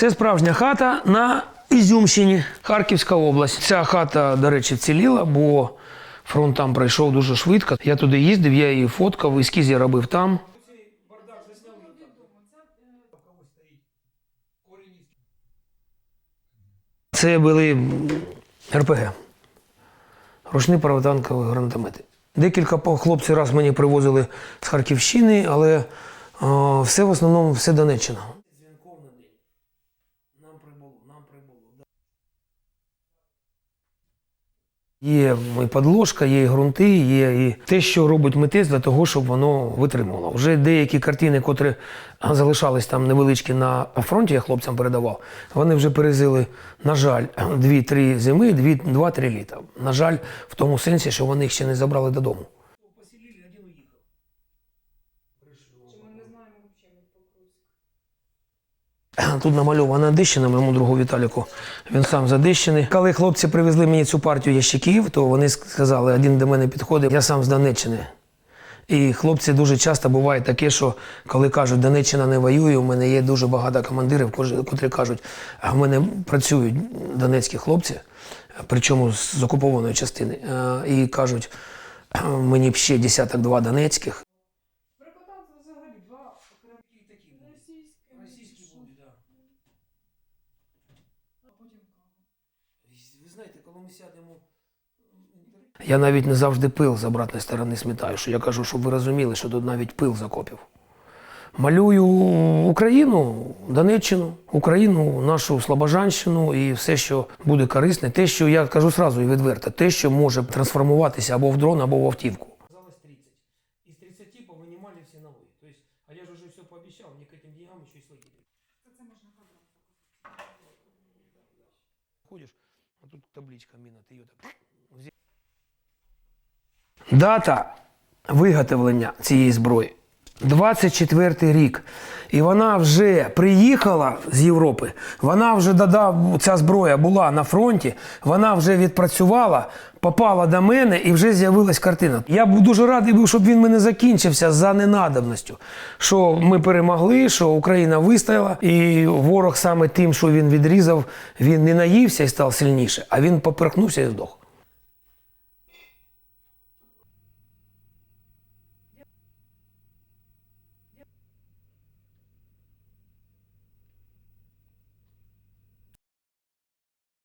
Це справжня хата на Ізюмщині, Харківська область. Ця хата, до речі, вціліла, бо фронт там пройшов дуже швидко. Я туди їздив, я її фоткав, ескіз я робив там. Це були РПГ. Ручні протитанкові гранатомети. Декілька хлопців раз мені привозили з Харківщини, але все в основному все Донеччина. Є і подложка, є і ґрунти, є і те, що робить митець для того, щоб воно витримувало. Вже деякі картини, котрі залишались там невеличкі на фронті, я хлопцям передавав, вони вже перезили, на жаль, 2-3 зими, 2-3 літа. На жаль, в тому сенсі, що вони їх ще не забрали додому. Тут намальована Одещина, моєму другу Віталіку. Він сам з Одещини. Коли хлопці привезли мені цю партію ящиків, то вони сказали, один до мене підходив, я сам з Донеччини. І хлопці дуже часто буває таке, що коли кажуть, Донеччина не воює, у мене є дуже багато командирів, котрі кажуть, а в мене працюють донецькі хлопці, причому з окупованої частини, е, і кажуть, мені ще десяток два донецьких. Ви знаєте, коли ми сядемо. Я навіть не завжди пил з обратної сторони смітаю. Що я кажу, щоб ви розуміли, що тут навіть пил закопів. Малюю Україну, Донеччину, Україну, нашу Слобожанщину і все, що буде корисне, те, що я кажу сразу і відверто, те, що може трансформуватися або в дрон, або в автівку. Казалось 30. Із 30 повинімали всі налоги. Тобто, а я ж вже все пообіцяв, мені к этим деньгам ще й свої. А тут табличка міна, ти її так. Дата виготовлення цієї зброї 24 рік. І вона вже приїхала з Європи. Вона вже додав, ця зброя була на фронті, вона вже відпрацювала, попала до мене і вже з'явилась картина. Я був дуже радий був, щоб він мене закінчився за ненадобністю. Що ми перемогли, що Україна вистояла, і ворог саме тим, що він відрізав, він не наївся і став сильніше, а він поперхнувся і здох.